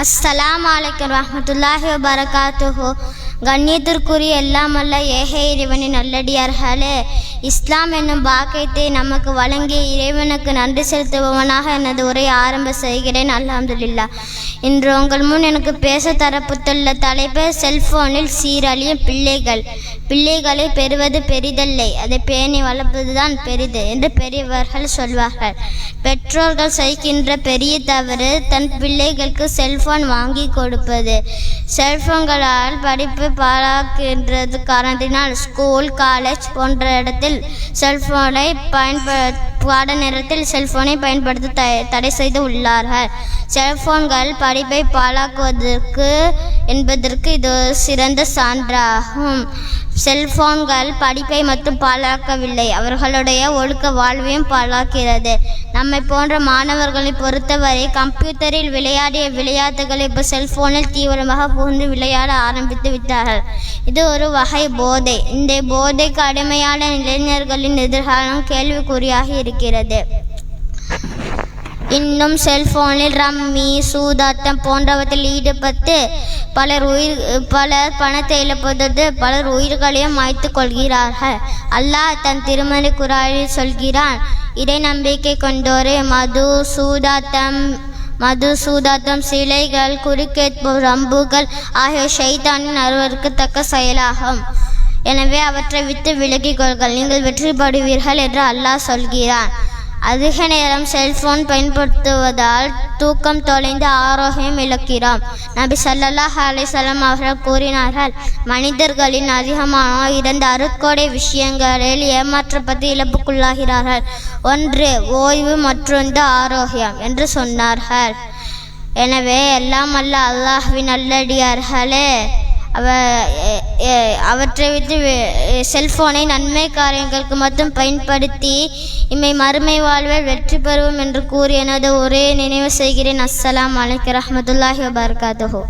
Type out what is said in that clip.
அஸ்ஸலாம் வலைக்கம் ரஹமத்துல்லாஹி வபரகாத்துஹோ. கண்ணியத்திற்குரிய எல்லாம் அல்ல ஏக இறைவனின் நல்லடியார்களே. இஸ்லாம் என்னும் பாக்கியத்தை நமக்கு வழங்கிய இறைவனுக்கு நன்றி செலுத்துபவனாக எனது உரையை ஆரம்ப செய்கிறேன். அல்ஹம்துல்லா இன்று உங்கள் முன் எனக்கு பேச தரப்புத்துள்ள தலைப்பு செல்போனில் சீரழியும் பிள்ளைகள். பிள்ளைகளை பெறுவது பெரிதல்லை அதை பேணி வளர்ப்பதுதான் பெரிது என்று பெரியவர்கள் சொல்வார்கள். பெற்றோர்கள் செய்கின்ற பெரிய தவறு தன் பிள்ளைகளுக்கு செல்போன் வாங்கி கொடுப்பது. செல்போன்களால் படிப்பு பாழாக்கின்றது காரணத்தினால் ஸ்கூல் காலேஜ் போன்ற இடத்தில் செல்போனை பயன்ப பாட நேரத்தில் செல்போனை பயன்படுத்த தடை செய்து உள்ளார்கள். செல்போன்கள் படிப்பை பாழாக்குவதற்கு என்பதற்கு இது ஒரு சிறந்த சான்றாகும். செல்போன்கள் படிப்பை மட்டும் பாழாக்கவில்லை. அவர்களுடைய ஒழுக்க வாழ்வையும் பாழாக்கிறது. நம்மை போன்ற மாணவர்களை பொறுத்தவரை கம்ப்யூட்டரில் விளையாடிய விளையாட்டுகள் இப்போ செல்போனில் தீவிரமாக புகுந்து விளையாட ஆரம்பித்து விட்டார்கள். இது ஒரு வகை போதை. இந்த போதைக்கு அடிமையான இளைஞர்களின் எதிர்காலம் கேள்விக்குறியாக இருக்கிறது. இன்னும் செல்போனில் ரம்மி சூதாட்டம் போன்றவற்றில் ஈடுபட்டு பலர் உயிர் பலர் பணத்தை இழப்பதோடு பலர் உயிர்களையும் மாய்த்து கொள்கிறார்கள். அல்லாஹ் தன் திருமண குராலில் சொல்கிறான் இதை நம்பிக்கை கொண்டோரே மது சூதாட்டம் மது சூதாட்டம் சிலைகள் குறுக்கேற்பு ரம்புகள் ஆகிய ஷைத்தானின் அருவருக்கத்தக்க செயலாகும். எனவே அவற்றை விட்டு விலகிக் கொள்கள் நீங்கள் வெற்றி பெறுவீர்கள் என்று அல்லாஹ் சொல்கிறான். அதிக நேரம் செல்போன் பயன்படுத்துவதால் தூக்கம் தொலைந்து ஆரோக்கியம் இழக்கிறோம் நபி சல்லல்லாஹ் அலிசல்லாம் அவர்கள் கூறினார்கள் மனிதர்களின் அதிகமான இரண்டு அருட்கொடை விஷயங்களில் ஏமாற்றப்பட்டு இழப்புக்குள்ளாகிறார்கள். ஒன்று ஓய்வு மற்றொன்று ஆரோக்கியம் என்று சொன்னார்கள். எனவே எல்லாம் அல்ல அல்லாஹ்வின் நல்லடியார்களே. அவ அவற்றை விட்டு செல்போனை நன்மை காரியங்களுக்கு மட்டும் பயன்படுத்தி இம்மை மறுமை வாழ்வில் வெற்றி பெறுவோம் என்று கூறி எனது ஒரே நினைவு செய்கிறேன். அஸ்ஸலாம் அலைக்கு ரஹ்மத்துல்லாஹி வபரகாத்துஹு.